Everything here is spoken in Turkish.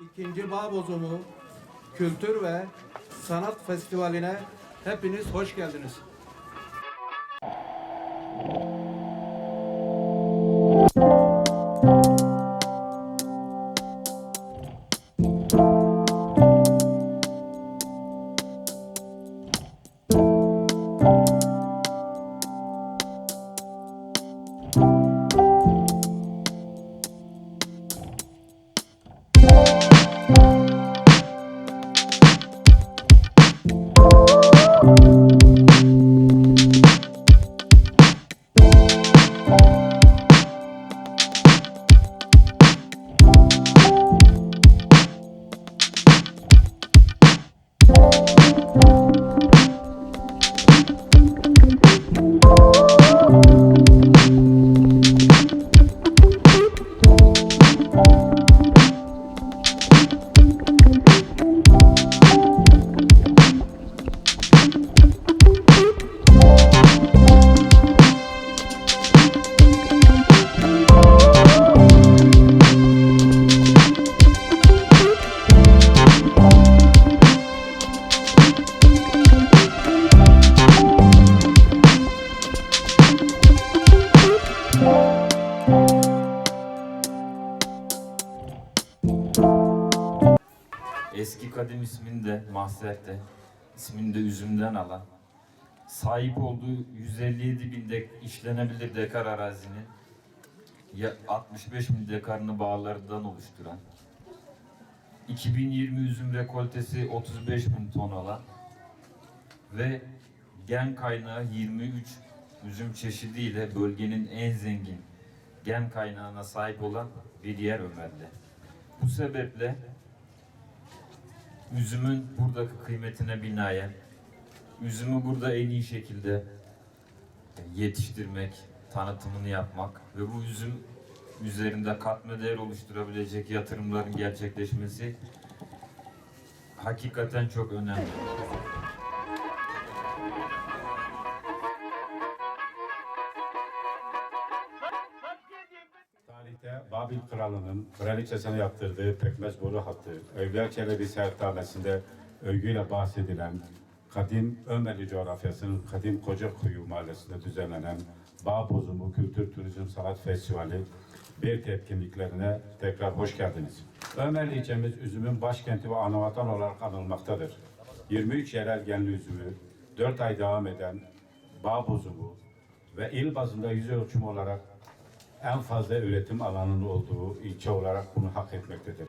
İkinci Bağ Bozumu Kültür ve Sanat Festivali'ne hepiniz hoş geldiniz. Eski kadim ismini de Mahser'de, ismini de üzümden alan, sahip olduğu 157 bin dek işlenebilir dekar arazinin ya 65 bin dekarını bağlarından oluşturan, 2020 üzüm rekoltesi 35 bin ton alan ve gen kaynağı 23 üzüm çeşidiyle bölgenin en zengin gen kaynağına sahip olan bir yer Ömer'de. Bu sebeple üzümün buradaki kıymetine binaen üzümü burada en iyi şekilde yetiştirmek, tanıtımını yapmak ve bu üzüm üzerinde katma değer oluşturabilecek yatırımların gerçekleşmesi hakikaten çok önemli. Babil Kralı'nın kraliçesine yaptırdığı pekmez boru hattı, Evliya Çelebi Sertamesi'nde övgüyle bahsedilen kadim Ömerli coğrafyasının kadim Kocakuyu mahallesinde düzenlenen Bağ Bozumu Kültür Turizm Sanat Festivali bir etkinliklerine tekrar hoş geldiniz. Ömerli ilçemiz üzümün başkenti ve anavatan olarak anılmaktadır. 23 yerel genli üzümü, 4 ay devam eden Bağ Bozumu ve il bazında yüz ölçümü olarak en fazla üretim alanının olduğu ilçe olarak bunu hak etmektedir.